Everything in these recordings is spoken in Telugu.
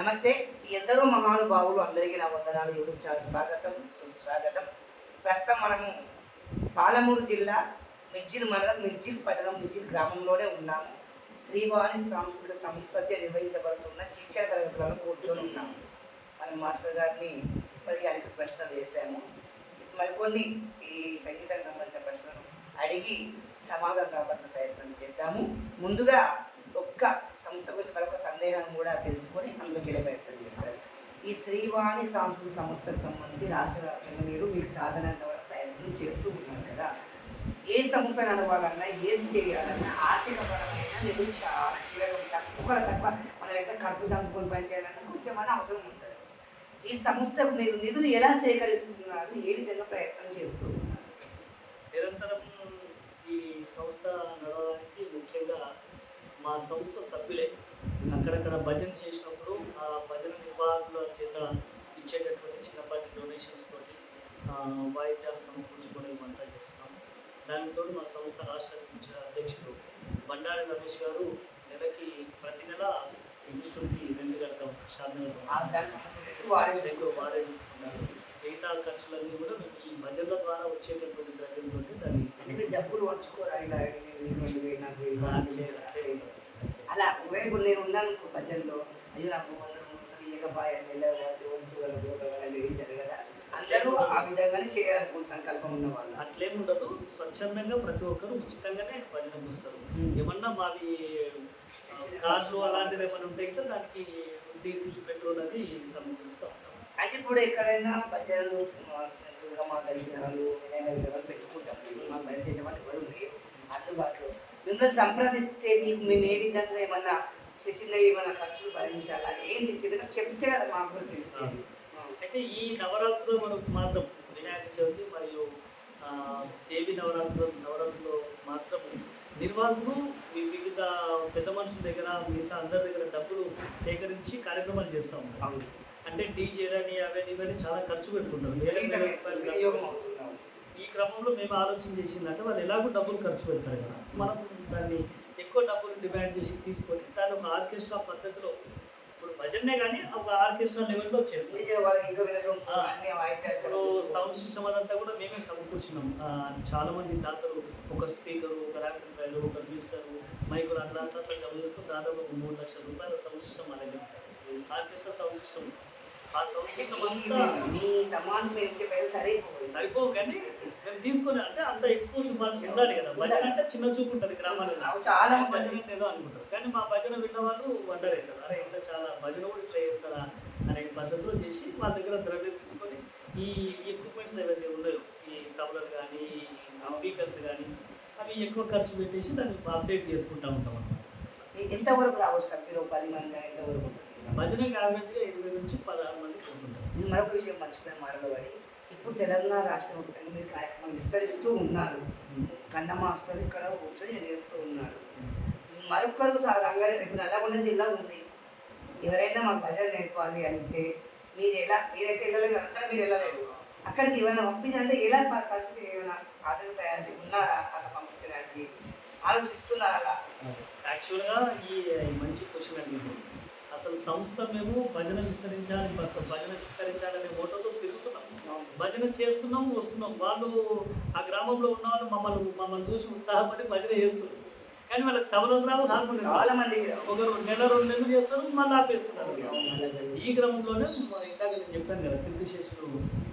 నమస్తే. ఎందరో మహానుభావులు అందరికీ నా వందనాలు. యూట్యూబ్ ఛానల్ స్వాగతం సుస్వాగతం. ప్రస్తుతం మనము పాలమూరు జిల్లా మిర్జిల్ మండలం మిర్జిల్ పట్టణం మిర్జిల్ గ్రామంలోనే ఉన్నాము. శ్రీవాణి సాంస్కృతిక సంస్థచే నిర్వహించబడుతున్న శిక్షణ తరగతులను కూర్చొని ఉన్నాము. మనం మాస్టర్ గారిని మరి అనేక ప్రశ్నలు వేసాము మరికొన్ని ఈ సంగీతానికి సంబంధించిన ప్రశ్నలు అడిగి సమాధానం రాబడిన ప్రయత్నం చేద్దాము. ముందుగా ఒక్క సంస్థ గురించి మరొక సందేహం కూడా తెలుసుకొని అందులోకి వెళ్ళే ప్రయత్నం చేస్తారు. ఈ శ్రీవాణి సాంస్కృతిక సంస్థకు సంబంధించి రాష్ట్ర వ్యాప్తంగా మీరు మీకు సాధనంత వరకు ప్రయత్నం చేస్తూ ఉన్నారు కదా. ఏ సంస్థ నడవాలన్నా ఏది చేయాలన్నా ఆర్థిక పరమైన నిధులు చాలా కీలకం. తక్కువ తక్కువ మనం ఎంత ఖర్చు చంపుకొని పని చేయాలన్నా కొంచెం అని అవసరం ఉంటుంది. ఈ సంస్థకు మీరు నిధులు ఎలా సేకరిస్తున్నారు? ఏ విధంగా ప్రయత్నం చేస్తూ ఉన్నారు? నిరంతరం ఈ సంస్థ నడవడానికి ముఖ్యంగా మా సంస్థ సభ్యులే. అక్కడక్కడ భజన చేసినప్పుడు ఆ భజన నిర్వాహకుల చేత ఇచ్చేటటువంటి చిన్నపాటి డొనేషన్స్ తోటి వాయిద్యాలు సమకూర్చుకొని వంట చేస్తున్నాం దానితో మా సంస్థ రాష్ట్ర అధ్యక్ష- అధ్యక్షుడు బండారి రమేష్ గారు నెలకి ప్రతి నెల ఇన్స్టిట్యూట్కి రెండు దానికి సంబంధించి వారి చూసుకున్నారు మిగతా ఖర్చులన్నీ కూడా ఈ భజనల ద్వారా వచ్చేటటువంటి ద్రవ్యంతో దాన్ని డబ్బులు నేను రెండు వేలు నాకు. అలా ఇప్పుడు నేను ఉన్నాను అనుకో భజనలో అయ్యో నాకు వందలు మూడు వందలు ఇయ్యకపాయ వెళ్ళవచ్చు ఏం జరగదా అందరూ ఆ విధంగానే చేయాలనుకున్న సంకల్పం ఉన్న వాళ్ళు అట్లేం ఉండదు స్వచ్ఛందంగా ప్రతి ఒక్కరు ఉచితంగానే భజన చూస్తారు. ఏమన్నా మావి కార్లు అలాంటివి ఏమైనా ఉంటాయి కదా దానికి డీజిల్ పెట్రోల్ అది సమకూరుస్తూ ఉంటాం అంటే ఇప్పుడు ఎక్కడైనా భజనలు దుర్గమ్మ విగ్రహాలు వినాయక విగ్రహాలు పెట్టుకుంటాం మా బయట దేశం అంటే ఎవరు లేరు అందుబాటులో మిమ్మల్ని సంప్రదిస్తే మీకు మేము ఏ విధంగా ఏమన్నా చిన్న చిన్న ఏమైనా ఖర్చులు భరించాలా? ఏంటి చిన్నగా చెప్తే కదా మాకు కూడా తెలిసేది. అయితే ఈ నవరాత్రులు మనకు మాత్రం వినాయక చవితి మరియు దేవి నవరాత్రులు నవరాత్రులు మాత్రం నిర్వాహకులు వివిధ పెద్ద మనుషుల దగ్గర మిగతా అందరి దగ్గర డబ్బులు సేకరించి కార్యక్రమాలు చేస్తూ ఉంటాం అంటే డీజేలని అవన్నీ ఇవన్నీ చాలా ఖర్చు పెడుతుంటారు ఈ క్రమంలో మేము ఆలోచన చేసిందంటే వాళ్ళు ఎలాగో డబ్బులు ఖర్చు పెడతారు కదా. మనం దాన్ని ఎక్కువ డబ్బులు డిమాండ్ చేసి తీసుకొని దాన్ని ఒక ఆర్కెస్ట్రా పద్ధతిలో ఇప్పుడు భజనే కానీ ఒక ఆర్కెస్ట్రా లెవెల్లో చేస్తాం విజయ వాళ్ళకి ఇంకా వినడం ఆ. అన్ని వాయిద్యాలు ఇప్పుడు సమకూర్చుకో- సౌండ్ సిస్టమ్ అదంతా కూడా మేమే సమకూర్చున్నాం చాలా మంది దాతలు ఒక స్పీకరు ఒక ర్యాపిడ్ ఫైల్ ఒక మిక్సర్ మైకులు అట్లా అంతా అట్లా జమ చేసుకుని దాదాపు ఒక మూడు లక్షల రూపాయల సౌండ్ సిస్టమ్ మా దగ్గర ఆర్కెస్ట్రా సౌండ్ సిస్టమ్ ఆ అంతా మీ- మీ సమానం మీరు సరిపోవు కానీ మేము తీసుకొని అంటే అంత ఎక్స్పోజ్ మనసు ఉండాలి కదా. భజన అంటే చిన్న చూపు ఉంటుంది గ్రామాలలో. చాలా భజన అంటే ఏదో అనుకుంటారు కానీ మా భజన విన్న వాళ్ళు వండర్ అవుతారు అరే ఇంత చాలా భజన కూడా ఇట్లా చేస్తారా అనే పద్ధతిలో చేసి వాళ్ళ దగ్గర ద్రవ్యం తీసుకొని ఈ ఎక్విప్మెంట్స్ ఏవైతే ఉన్నాయో ఈ తబలలు కానీ స్పీకర్స్ కానీ అవి ఎక్కువ ఖర్చు పెట్టేసి దాన్ని అప్డేట్ చేసుకుంటా ఉంటాం అన్నమాట. మీకు ఎంతవరకు రావచ్చు సార్? మీరు పది మంది ఎంతవరకు ఉంటుంది? భజనకి యావరేజ్గా ఇరవై నుంచి పదహారు మంది పోతుంటారు. మరొక విషయం మర్చిపోయిన మాటలబడి ఇప్పుడు తెలంగాణ రాష్ట్రం మీరు కార్యక్రమం విస్తరిస్తూ ఉన్నారు. కన్న మాస్టర్ ఇక్కడ కూర్చొని నేర్పుతూ ఉన్నారు. మరొకరు సార్ రంగారెడ్డి ఇప్పుడు నల్లగొండ జిల్లా ఉంది. ఎవరైనా మాకు భజన నేర్పాలి అంటే మీరు ఎలా మీరైతే వెళ్ళలేదు అంతా మీరు వెళ్ళలేదు? అక్కడికి ఏమైనా పంపించాలంటే ఎలా పరిస్థితి ఏమైనా పాటలు తయారు ఉన్నారా అలా పంపించడానికి? ఆలోచిస్తున్నారా యాక్చువల్గా ఈ ఈ మంచి క్వశ్చన్ అడిగింది అసలు సంస్థ మేము భజన విస్తరించాలి భజన విస్తరించాలనే మోటోతో తిరుగుతున్నాం. భజన చేస్తున్నాం వస్తున్నాం. వాళ్ళు ఆ గ్రామంలో ఉన్న వాళ్ళు మమ్మల్ని మమ్మల్ని చూసి ఉత్సాహపడి భజన చేస్తున్నారు. కానీ వాళ్ళకి తబలం రావు హార్మోనియం. చాలా మంది ఒకరు నెల రెండు నెలలు చేస్తారు మళ్ళీ ఆపేస్తున్నారు. ఈ క్రమంలోనే ఇందాక నేను చెప్పాను కదా కీర్తిశేషులు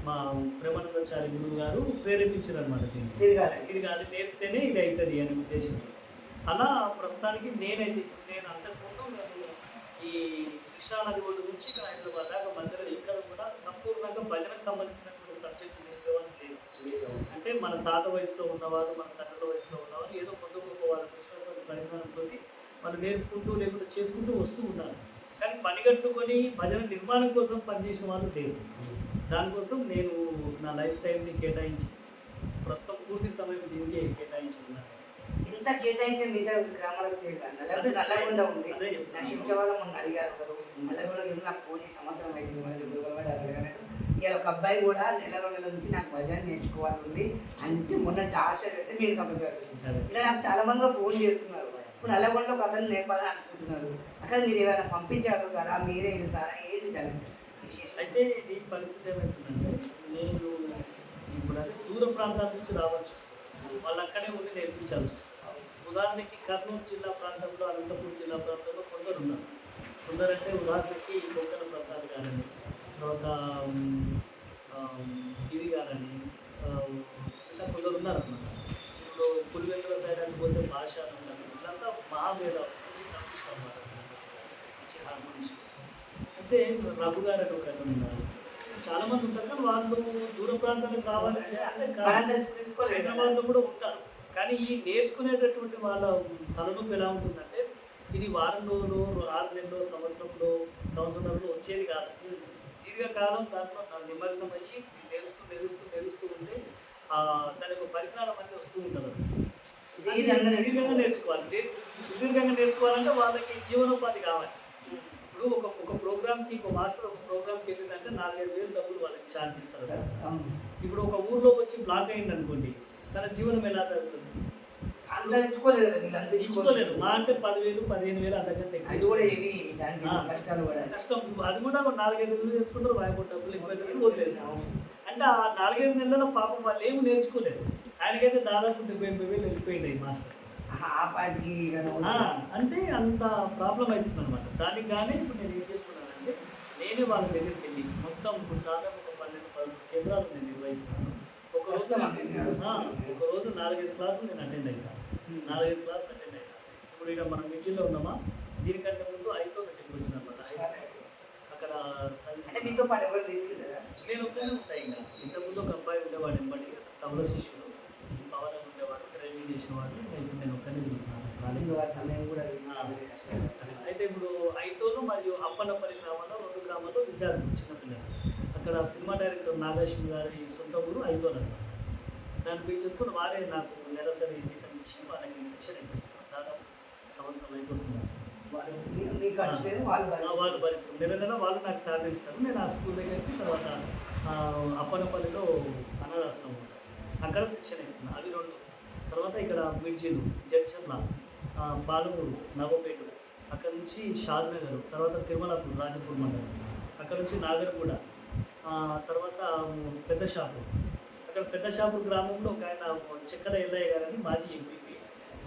మా ప్రేమానందాచారి గురువు గారు ప్రేరేపించారు అనమాట ఇది కాదు నేర్పితేనే ఇది అవుతుంది అనే ఉద్దేశంతో. అలా ప్రస్తుతానికి నేనైతే నేను అంతకుముందు ఈ కృష్ణా నది ఒడ్డు నుంచి ఇక్కడ హైదరాబాద్ దాకా మధ్యలో ఇక్కడ కూడా సంపూర్ణంగా భజనకు సంబంధించినటువంటి సబ్జెక్టు నేర్పేవాళ్ళు లేదు అంటే మన తాత వయసులో ఉన్నవారు మన తండ్రుల వయసులో ఉన్నవారు ఏదో కొత్త గొప్ప వాళ్ళకి వచ్చినటువంటి పరిమాణంతో వాళ్ళు నేర్పుకుంటూ లేకుండా చేసుకుంటూ వస్తూ ఉన్నారు కానీ పని కట్టుకొని భజన నిర్మాణం కోసం పనిచేసిన వాళ్ళు లేరు. దానికోసం నేను నా లైఫ్ టైంని కేటాయించి ప్రస్తుతం పూర్తి సమయం దీనికే కేటాయించి ఉన్నాను ఇంత కేటాయించే మీద గ్రామాలకు చేయగా నల్లగొండ నల్లగొండ ఉంది. నా శింషావాదం మొన్న అడిగారు ఒకరు. నల్లగొండకి ఏమో నాకు ఫోన్ ఈ సంవత్సరం అయింది మన అడిగారు ఇవాళ ఒక అబ్బాయి కూడా నెల రెండు నెలల నుంచి నాకు భజన నేర్చుకోవాలి ఉంది అంటే మొన్న టార్చర్ అయితే మీరు అదే. ఇలా నాకు చాలా మంది ఫోన్ చేస్తున్నారు. ఇప్పుడు నల్లగొండలో ఒక అతను నేర్పాలని అనుకుంటున్నారు. అక్కడ మీరు ఏమైనా పంపించగలుగుతారా మీరే వెళ్తారా? ఏంటి విశేషం? అయితే ఇది పరిస్థితి ఏమవుతుందంటే నేను ఇప్పుడు అదే దూర ప్రాంతాల నుంచి రావాల్సి వస్తుంది. వాళ్ళు అక్కడే ఉండి నేర్పించాల్సి వస్తుంది. ఉదాహరణకి కర్నూలు జిల్లా ప్రాంతంలో అనంతపురం జిల్లా ప్రాంతంలో కొందరు ఉన్నారు. కొందరంటే ఉదాహరణకి కొంకణ ప్రసాద్ గారని తర్వాత గిరి గారని ఇంకా కొందరు ఉన్నారు అన్నమాట ఇప్పుడు పులివెందుల సైడ్ అని పోతే భాష అని ఉన్నారు. ఇదంతా మహావేద మంచి కనిపిస్తాం అన్నమాట మంచి హార్మోనిస్ట్ అంటే రఘు గారు అని ఒక ఉన్నారు చాలా మంది ఉంటారు కానీ వాళ్ళు దూర ప్రాంతాలకు కదా. హైదరాబాద్లో కూడా ఉంటారు. కానీ ఈ నేర్చుకునేటటువంటి వాళ్ళ తలనొప్పి ఎలా ఉంటుందంటే ఇది వారం రోజులు ఆరు నెలలు సంవత్సరంలో సంవత్సరంలో వచ్చేది కాదు. దీర్ఘకాలం దాంట్లో నిమగ్నం అయ్యి నేరుస్తూ నేరుస్తూ నేరుస్తూ ఉంటే ఆ, దానికి ఒక పరిజ్ఞానం అనేది వస్తూ ఉంటుంది. జీవితంలో దీర్ఘంగా నేర్చుకోవాలి. సుదీర్ఘంగా నేర్చుకోవాలంటే వాళ్ళకి జీవనోపాధి కావాలి. ఇప్పుడు ఒక ఒక ప్రోగ్రామ్కి ఒక మాస్టర్ ఒక ప్రోగ్రామ్కి వెళ్ళిందంటే నాలుగైదు వేలు డబ్బులు వాళ్ళకి ఛార్జ్ ఇస్తారు. ఇప్పుడు ఒక ఊర్లో వచ్చి బ్లాక్ అయింది అనుకోండి తన జీవనం ఎలా జరుగుతుంది? తెచ్చుకోలేరు మా అంటే పదివేలు పదిహేను వేలు అంతకంటే కష్టం. అది కూడా ఒక నాలుగైదు నెలలు తెచ్చుకుంటారు వాయిపో డబ్బులు ఎక్కువ అంటే ఆ నాలుగైదు నెలల పాపం వాళ్ళు ఏమి నేర్చుకోలేరు ఆయనకైతే దాదాపు డెబ్బై ఎనభై వేలు వెళ్ళిపోయింది మాస్టర్. అంటే అంత ప్రాబ్లం అవుతుంది అనమాట దానికి కానీ ఇప్పుడు నేను ఏం చేస్తున్నానంటే నేనే వాళ్ళ దగ్గరికి వెళ్ళి మొత్తం ఇప్పుడు దాదాపు ఒక పన్నెండు పదమూడు కేంద్రాలు నేను నిర్వహిస్తున్నాను. ఒక రోజు. ఒక రోజు నాలుగైదు క్లాసులు నేను అటెండ్ అవుతాను నాలుగైదు క్లాసులు అటెండ్ అవుతాను ఇప్పుడు ఇక్కడ మనం మిర్చిలో ఉన్నామా? దీనికంటే ముందు ఐతో చెప్పి వచ్చిన అనమాట హై స్కూల్. అక్కడ అంటే మీతో పాటు ఎవరు తీసుకెళ్ళారా నేను ఒక్కనే ఉంటాయి ఇంకా. ఇంతకుముందు ఒక అబ్బాయి ఉండేవాడు ఎంబడి తమల శిష్యుడు. చేసేవాడు ఇంకా ఇప్పుడు నేను ఒక్కనే తిరుగుతున్నాను సమయం కూడా. అయితే ఇప్పుడు ఐతోలు మరియు అప్పన్నపల్లి గ్రామంలో రెండు గ్రామాల్లో విద్యార్థులు చిన్నపిల్లలు. అక్కడ సినిమా డైరెక్టర్ నాగేశ్వరి గారి సొంత ఊరు ఐతోలు అన్నమాట. దాన్ని పోయి చేసుకుని వారే నాకు నెలసరి జీతం ఇచ్చి వాళ్ళకి శిక్షణ ఇప్పిస్తున్నారు. దాదాపు సంవత్సరం అయిపోయి వస్తున్నారు వాళ్ళు వాళ్ళు భరిస్తారు. వాళ్ళు నెల నెల వాళ్ళు నాకు శాలరీ ఇస్తారు. నేను ఆ స్కూల్ దగ్గరికి తర్వాత అప్పనపల్లిలో అనాథాశ్రమం. ఉంటుంది అక్కడ శిక్షణ ఇస్తున్నాను అవి రెండు తర్వాత ఇక్కడ మిర్జీలు జడ్చర్ల పాలమూరు నవపేట అక్కడ నుంచి షాద్నగర్ తర్వాత తిరుమలపూర్ రాజపూర్ మండలం అక్కడ నుంచి నాగర్గూడ తర్వాత పెద్ద షాపు అక్కడ పెద్ద షాపు గ్రామంలో ఒక ఆయన చక్కెర ఎల్లయ్య గారని మాజీ ఎంపీపీ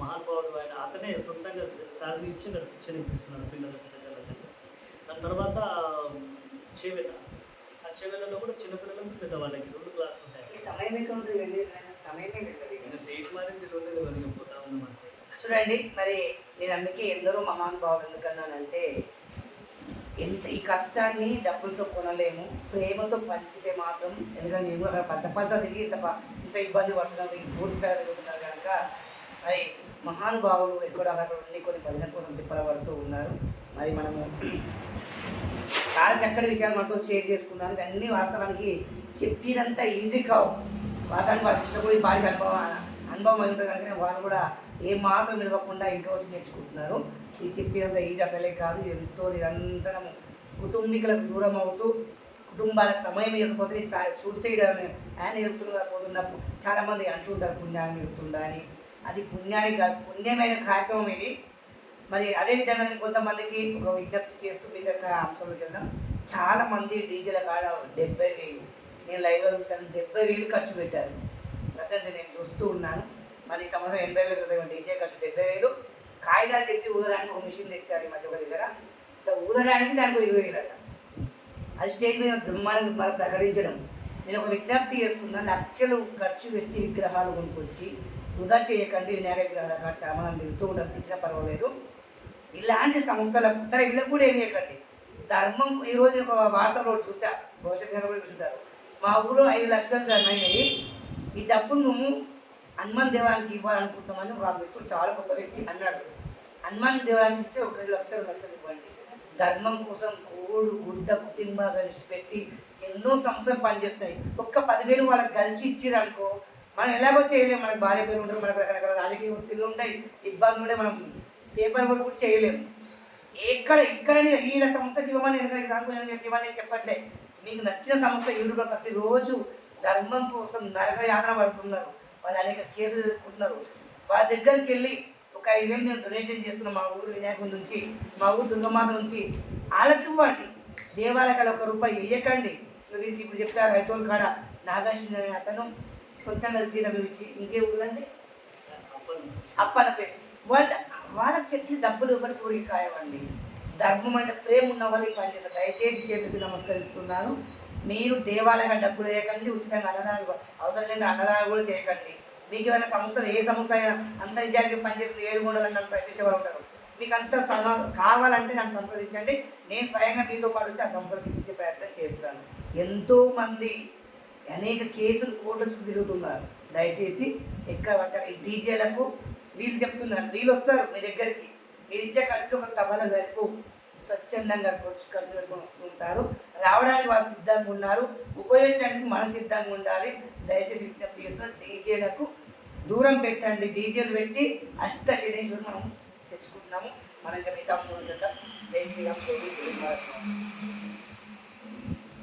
మహానుభావుడు ఆయన. అతనే సొంతంగా శాలరీ ఇచ్చి అక్కడ శిక్షణ ఇప్పిస్తున్నాడు పిల్లలకి దాని తర్వాత చేవెళ్ళ చేవెళ్ళలో కూడా చిన్నపిల్లలకు పెద్దవాళ్ళకి రెండు క్లాసులు ఉంటాయి. ఈ సమయం ఎక్కడ ఉంటుంది వెళ్ళి సమయమే లేదు డేట్ మారింది తెలియలేదు మరి పోతా ఉన్నాం చూడండి మరి నేను అందుకే ఎందరో మహానుభావులు ఎందుకన్నానంటే ఎంత ఈ కష్టాన్ని డబ్బులతో కొనలేము ప్రేమతో పంచితే మాత్రం ఎందుకంటే నేను కూడా అక్కడ పచ్చ పచ్చ తిరిగి ఇంత ఇంత ఇబ్బంది పడుతున్నాను ఈ పూర్తి స్థాయి తిరుగుతున్నారు కనుక మరి మహానుభావులు ఎక్కడ అక్కడ ఉండి కొన్ని భజన కోసం తిప్పలబడుతూ ఉన్నారు. మరి మనము చాలా చక్కటి విషయాలు మనతో షేర్ చేసుకున్నారు. ఇవన్నీ వాస్తవానికి చెప్పినంత ఈజీ కావు. వాస్తవానికి వాళ్ళ శిక్షణ కూడా ఈ అనుభవం అనుభవం అయి ఉంటుంది కనుక వాళ్ళు కూడా ఏ మాత్రం విడవకుండా ఇంకా వచ్చి నేర్చుకుంటున్నారు. ఇది చెప్పినంత ఈజీ అసలే కాదు. ఎంతో నిరంతరం కుటుంబీకులకు దూరం అవుతూ కుటుంబాలకు సమయం ఇవ్వకపోతే సా- చూస్తే ఆయన నేర్పుతున్నా పోతున్నప్పుడు చాలామంది అంటుంటారు పుణ్యాన్ని నేర్పుతుందా అని. అది పుణ్యానికి కాదు పుణ్యమైన కార్యక్రమం ఇది. మరి అదే విధంగా నేను కొంతమందికి ఒక విజ్ఞప్తి చేస్తూ మీ దగ్గర అంశంలోకి వెళ్దాం. చాలా మంది డీజేల కాడ డెబ్బై వేలు నేను లైవ్లో చూసాను డెబ్బై వేలు ఖర్చు పెట్టారు. ప్రజెంట్ నేను చూస్తూ ఉన్నాను. మరి ఈ సంవత్సరం ఎనభై వేల క్రితం డీజే ఖర్చు డెబ్బై వేలు. కాగితాలు చెప్పి ఊదడానికి ఒక మిషన్ తెచ్చారు ఈ మధ్య ఒక దగ్గర. ఊదడానికి దానికి ఇరవై వేలు అట అది స్టేజ్ మీద బ్రహ్మాండంగా ప్రకటించడం. నేను ఒక విజ్ఞప్తి చేస్తున్నా లక్షలు ఖర్చు పెట్టి విగ్రహాలు కొనుక్కొచ్చి వృధా చేయకండి వినాయక విగ్రహాల కాడ చాలా మంది తిరుగుతూ ఉంటారు తిట్టినా పర్వాలేదు. ఇలాంటి సంస్థలకు సరే వీళ్ళకు కూడా ఏమి చేయకండి. ధర్మం ఈరోజు ఒక వార్తలో చూసా భవిష్యత్ కూడా చూసుంటారు. మా ఊరు ఐదు లక్షలు జరిగినాయి ఈ డబ్బును నువ్వు హనుమాన్ దేవానికి ఇవ్వాలనుకుంటున్నామని ఒక మిత్రుడు చాలా గొప్ప వ్యక్తి అన్నాడు. హనుమాన్ దేవానికి ఇస్తే ఒక ఐదు లక్షలు లక్షలు ఇవ్వండి. ధర్మం కోసం కోడు గుడ్డ కుటుంబాలు పెట్టి ఎన్నో సంస్థలు పనిచేస్తాయి. ఒక్క పదివేలు వాళ్ళకి కలిసి ఇచ్చిర్రు అనుకో మనం ఎలాగో చేయలేము మనకు భార్య పేరు ఉంటారు మనకు రకరకాల రాజకీయ ఒత్తిళ్ళు ఉంటాయి. ఇబ్బందులు ఉంటాయి. మనం పేపర్ వర్క్ కూడా చేయలేము ఎక్కడ ఇక్కడ ఈ సంస్థకి ఇవ్వమని ఎందుకంటే దానికి నేను ఇవ్వమని చెప్పట్లే. మీకు నచ్చిన సంస్థ యూట్యూబ్లో ప్రతిరోజు ధర్మం కోసం నరక యాత్ర పడుతున్నారు. వాళ్ళు అనేక కేసులు ఎదుర్కొంటున్నారు. వాళ్ళ దగ్గరికి వెళ్ళి ఒక ఐదు వేలు మేము డొనేషన్ చేస్తున్నాం మా ఊరు వినాయకుడి నుంచి మా ఊరు దుర్గమాత నుంచి వాళ్ళకి ఇవ్వండి. దేవాలయాలు ఒక రూపాయి వేయకండి ఇప్పుడు చెప్పారు రైతుల కాడ నాగార్జున అనే అతను సొంతంగా చీరం ఇచ్చి ఇంకే ఊళ్ళండి అప్పన పేరు వాళ్ళ వాళ్ళకి చెట్లు డబ్బులు ఎవరి ఊరికి కాయవండి? ధర్మం అంటే ప్రేమ ఉన్న వాళ్ళకి పనిచేస్తారు దయచేసి చేతికి నమస్కరిస్తున్నాను. మీరు దేవాలయంగా డబ్బులు వేయకండి ఉచితంగా అన్నదానాలు అవసరం లేని అన్నదానాలు కూడా చేయకండి. మీకు ఏమైనా సంస్థలు ఏ సంస్థ అయినా అంత పనిచేస్తుంది ఏడు మూడు నన్ను ప్రశ్నించే వాళ్ళు ఉంటారు. మీకు అంత కావాలంటే నన్ను సంప్రదించండి. నేను స్వయంగా మీతో పాటు వచ్చి ఆ సంస్థలకు ఇప్పించే ప్రయత్నం చేస్తాను. ఎంతోమంది అనేక కేసులు కోర్టు చుట్టూ తిరుగుతున్నారు. దయచేసి ఎక్కడ పడతారు ఈ డీజేలకు వీళ్ళు చెప్తున్నారు వీళ్ళు వస్తారు మీ దగ్గరికి. మీరు ఇచ్చే ఖర్చులు ఒక తబల సరిపో స్వచ్ఛందంగా ఖర్చు ఖర్చు పెట్టుకొని వస్తుంటారు రావడానికి వాళ్ళు సిద్ధంగా ఉన్నారు. ఉపయోగించడానికి మనం సిద్ధంగా ఉండాలి. దయచేసి విజ్ఞప్తి చేస్తున్నాం డీజేలకు దూరం పెట్టండి. డీజేలు పెట్టి అష్ట శనేశ్వరుడు మనం తెచ్చుకుంటున్నాము. మనం ఇంకా మిగతా జై శ్రీరామ్ జై